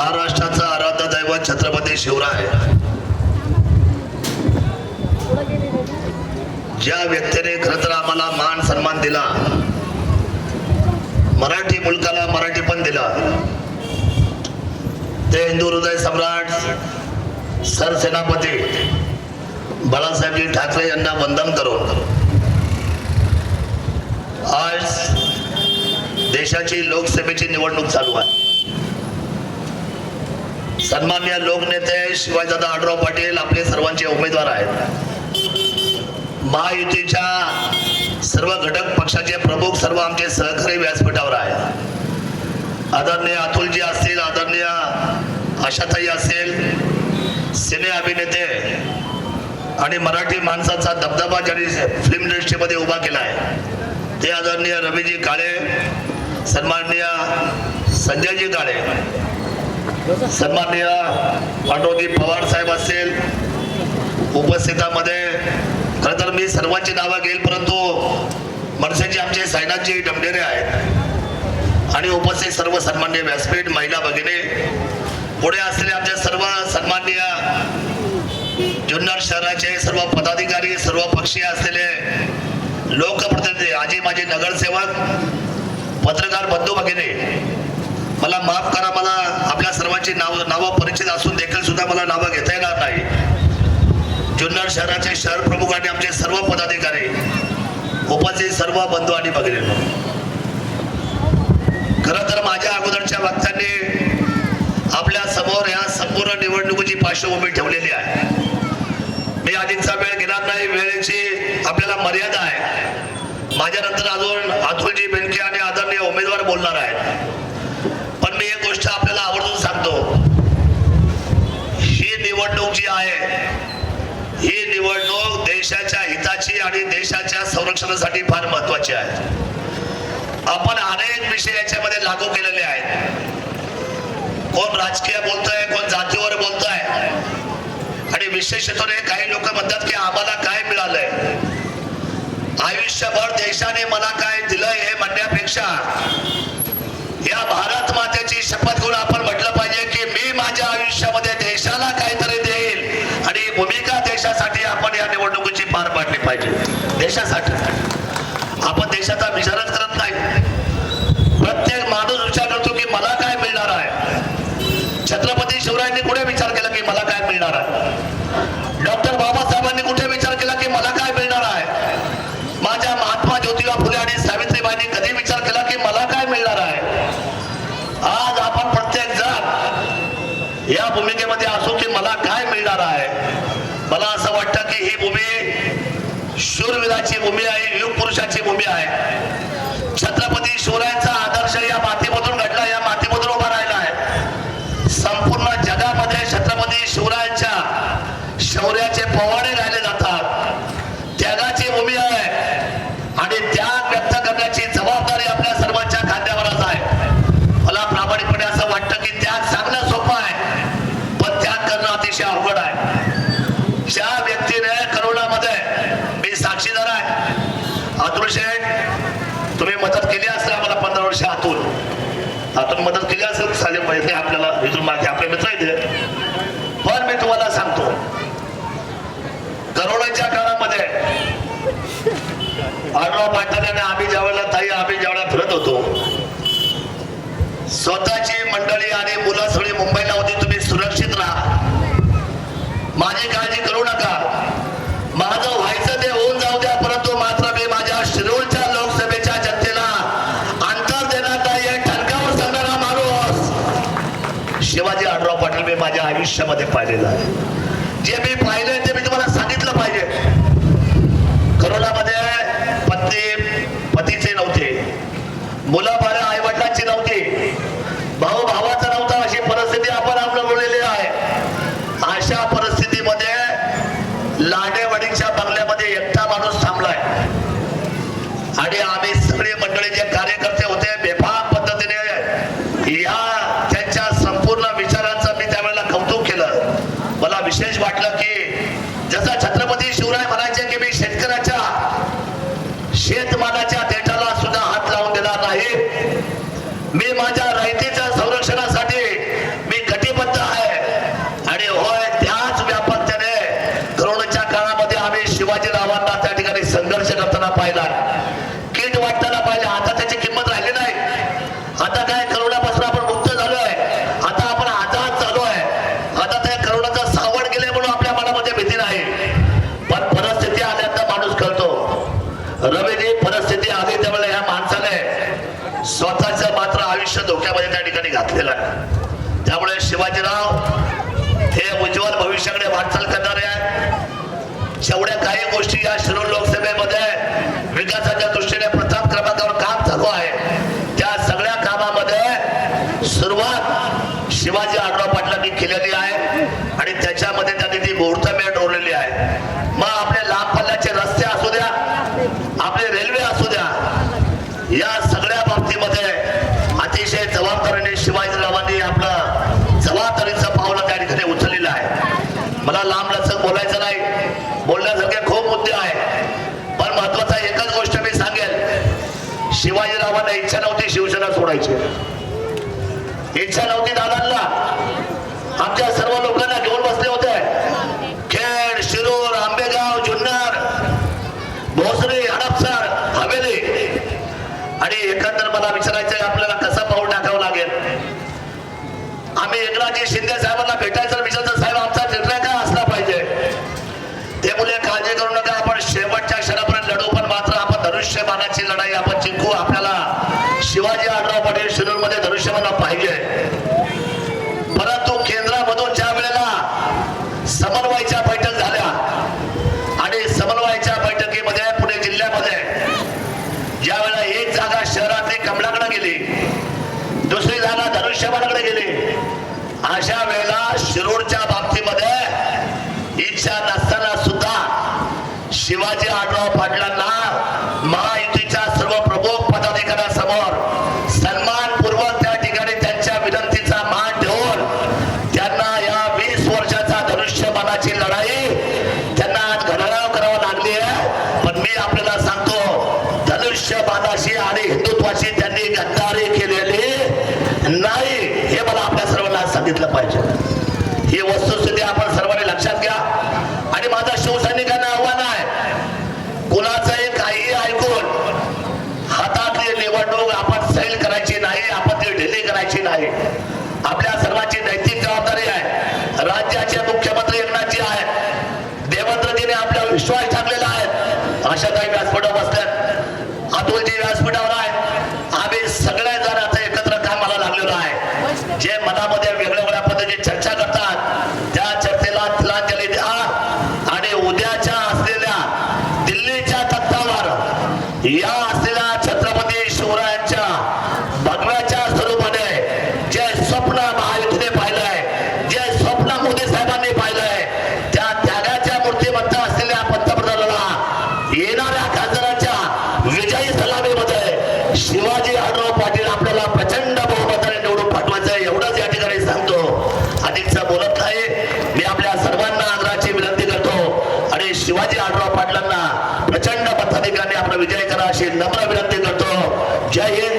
सर्व छत्रपती शिवराय. ज्या व्यक्तीने खर तर आम्हाला मान सन्मान दिला मराठी मुलकाला मराठी पण दिला ते हिंदू हृदय सम्राट सरसेनापती बाळासाहेबजी ठाकरे यांना वंदन करून आज देशाची लोकसभेची निवडणूक चालू आहे. सन्मान्य लोकनेते शिवाजीदादा आढराव पाटील आपले सर्वांचे उमेदवार आहेत. महायुतीच्या सर्व घटक पक्षाचे प्रमुख सर्व आमचे सहकारी व्यासपीठावर आहेत. आदरणीय अतुलजी असतील आदरणीय आशाताई असेल सिने अभिनेते आणि मराठी माणसाचा दबदबा ज्यांनी फिल्म इंडस्ट्रीमध्ये उभा केला आहे ते आदरणीय रवीजी काळे सन्माननीय संजयजी काळे सन्माननीय पांडुरंगी पवार साहेब असेल उपस्थितामध्ये खरं तर मी सर्वांची नावं घेईल परंतु मनसेचे आमचे सायनाथजी डमडेरे आहेत. आणि उपस्थित सर्व सन्मान्य व्यासपीठ महिला भगिनी पुढे असलेले आमच्या सर्व सन्माननीय जुन्नर शहराचे सर्व पदाधिकारी सर्व पक्षीय असलेले लोकप्रतिनिधी आजी माझे नगरसेवक पत्रकार बंधू भगिनी मला माफ करा मला आपल्या सर्वांची नाव नावं परिचित असून देखील सुद्धा मला नावं घेता येणार नाही. जुन्नर शहराचे शहर प्रमुख आणि आमचे सर्व पदाधिकारी उपस्थित सर्व बंधू आणि भगिनी खरं तर माझ्या अगोदरच्या वक्त्यांनी आपल्यासमोर या संपूर्ण निवडणुकीची पार्श्वभूमी ठेवलेली आहे. मी अधिकचा वेळ घेणार नाही वेळेची आपल्याला मर्यादा आहे. माझ्यानंतर अजून अतुलजी बेनके आणि आदरणीय उमेदवार बोलणार आहेत पण मी एक गोष्ट आपल्याला आवर्जून सांगतो ही निवडणूक जी आहे ही निवडणूक देशाच्या हिताची आणि देशाच्या संरक्षणासाठी फार महत्वाची आहे. आपण अनेक विषय याच्यामध्ये लागू केलेले आहेत. कोण राजकीय बोलत कोण जातीवर बोलतोय आणि विशेषत्वाने काही लोक म्हणतात की आम्हाला काय मिळालंय आयुष्यभर देशाने मला काय दिलंय हे म्हणण्यापेक्षा या भारत मातेची शपथ घेऊन आपण म्हटलं पाहिजे की मी माझ्या आयुष्यामध्ये देशाला काहीतरी देईल आणि ही भूमिका देशासाठी आपण या निवडणुकीची पार पाडली पाहिजे. देशासाठी. आपण देशाचा विचारच करत नाही. प्रत्येक माणूस विचार करतो की मला काय मिळणार आहे? छत्रपती शिवरायांनी कुठे विचार केला की मला काय मिळणार आहे? डॉक्टर बाबासाहेबांनी कुठे विचार केला की मला काय मिळणार आहे? माझ्या महात्मा ज्योतिबा फुले आणि सावित्रीबाईंनी कधी विचार केला की मला काय मिळणार आहे? आज आपण प्रत्येक जण या भूमिकेमध्ये असू की मला काय मिळणार आहे मला असं वाटतं की ही भूमी शूरवीराची भूमी आहे युग पुरुषाची भूमी आहे. छत्रपती शिवरायांचा आदर्श या मातीमधून घडला या मातीमधून उभा राहिला आहे संपूर्ण जगामध्ये छत्रपती शिवरायांच्या शौर्याचे पोवाडे गायले जातात त्यागाची भूमी आहे आणि त्याग व्यक्त करण्याची जबाबदारी आपल्या सर्वांच्या खांद्यावरच आहे मला प्रामाणिकपणे असं वाटतं की त्याग सांगणं सोपं आहे पण त्याग करणं अतिशय अवघड आहे ज्या व्यक्तीने करोनामध्ये मी साक्षीदार आहे अतुल शेठ तुम्ही मदत केली असेल आम्हाला पंधरा वर्ष आतून आपण मदत केली असेल चालेल पाहिजे आपल्याला इथून मागे आपले मित्र आहेत पण मी तुम्हाला सांगतो करोनाच्या काळामध्ये आडराव पाटील आणि आम्ही ज्यावेळेला ताई आम्ही ज्यावेळेला फिरत होतो स्वतःची मंडळी आणि मुलं सगळी मुंबईला होती तुम्ही सुरक्षित राहा. माझी काळजी करू नका माझं व्हायचं ते होऊन जाऊ द्या परंतु मात्र मी माझ्या शिरूरच्या लोकसभेच्या जनतेला अंतर देणार नाही हे ठणकावर सांगणारा माणूस शिवाजी आडराव पाटील मी माझ्या आयुष्यामध्ये पाहिलेलं आहे. जे मी पाहिलंय ते मी तुम्हाला सांगितलं पाहिजे. करोनामध्ये पत्नी पतीचे नव्हते. मुलं बाळं आई वडिलांची नव्हती. भाऊ भावाचा नव्हता अशी परिस्थिती आपण अवलंबलेली आहे. अशा परिस्थितीमध्ये लाडेवाडीच्या बंगल्यामध्ये एकटा माणूस थांबलाय. आणि आम्ही सगळे मंडळी जे आदिवासी गावांना त्या ठिकाणी संघर्ष करताना पाहिला. किट वाटताना पाहिजे आता त्याची किंमत राहिली नाही. आता काय? करोडापासून आपण मुक्त झालो आहे आता आपण आजाद चालू आहे आता त्या करोडाचा सावड गेले म्हणून आपल्या मनामध्ये भीती नाही. पण परिस्थिती आल्यानंतर माणूस कळतो रवीजी परिस्थिती आली त्यामुळे ह्या माणसाने स्वतःच मात्र आयुष्य धोक्यामध्ये त्या ठिकाणी घातलेलं आहे. त्यामुळे शिवाजीराव हे उज्ज्वल भविष्याकडे वाटचाल करणारे आहेत. जेवढ्या काही गोष्टी या शिरूर लोकसभेमध्ये विकासाच्या दृष्टीने प्रथम क्रमांकावर काम चालू आहे त्या सगळ्या कामामध्ये सुरुवात शिवाजी आढराव पाटलांनी केलेली आहे आणि त्याच्यामध्ये त्यांनी ती मुहूर्तमेळ रोवलेली आहे. मग आपले लांब पल्ल्याचे रस्ते असू द्या आपले रेल्वे असू द्या या सगळ्या बाबतीमध्ये अतिशय जबाबदारीने शिवाजी आपलं जबाबदारीचं पावलं त्या ठिकाणी उचललेलं आहे मला लांब लचक बोलायचं नाही बोलण्यासारखे खूप मुद्दे आहेत पण महत्त्वाचा एकच गोष्ट मी सांगेल शिवाजीरावांना इच्छा नव्हती शिवसेना सोडायची. इच्छा नव्हती दादा आमच्या सर्व लोकांना घेऊन बसले होते खेड शिरूर आंबेगाव जुन्नर भोसरी हडपसर हवेली आणि एकंदर मला विचारायचं आहे आपल्याला कसं पाऊल टाकावं लागेल आम्ही एकनाथजी शिंदे साहेबांना भेटायचं विचारायचं साहेब आमचा निर्णय काय असला पाहिजे ते मुले काळजी करू नका आपण शेवटच्या क्षणापर्यंत लढू पण मात्र आपण धनुष्यबाणाची लढाई आपण जिंकू आपल्याला शिवाजी आढराव पाटील शिरूरमध्ये धनुष्यबाणा पाहिजे परंतु केंद्रामधून ज्या वेळेला समन्वयाच्या बैठक झाल्या. आणि समन्वयाच्या बैठकीमध्ये पुणे जिल्ह्यामध्ये ज्या वेळेला एक जागा शहरातली कमलाकडे गेली दुसरी जागा धनुष्यबाणाकडे गेली अशा वेळेला शिरूरच्या बाबतीमध्ये इच्छा नसताना सुद्धा शिवाजी आढराव पाटलांना महायुतीच्या सर्व प्रमुख पदाधिकाऱ्यांसमोर सन्मानपूर्वक त्या ठिकाणी त्यांच्या विनंतीचा मान ठेवून त्यांना या वीस वर्षाचा धनुष्यबाणाची लढाई त्यांना आज घड्याळावर करावं लागली आहे पण मी आपल्याला सांगतो धनुष्यबाणाशी आणि हिंदुत्वाशी त्यांनी गद्दारी केलेली नाही हे मला आपल्या सर्वांना सांगितलं पाहिजे. ही वस्तुस्थिती आपण বাংলাদেশের নামাজ বেড়াতে যত জয়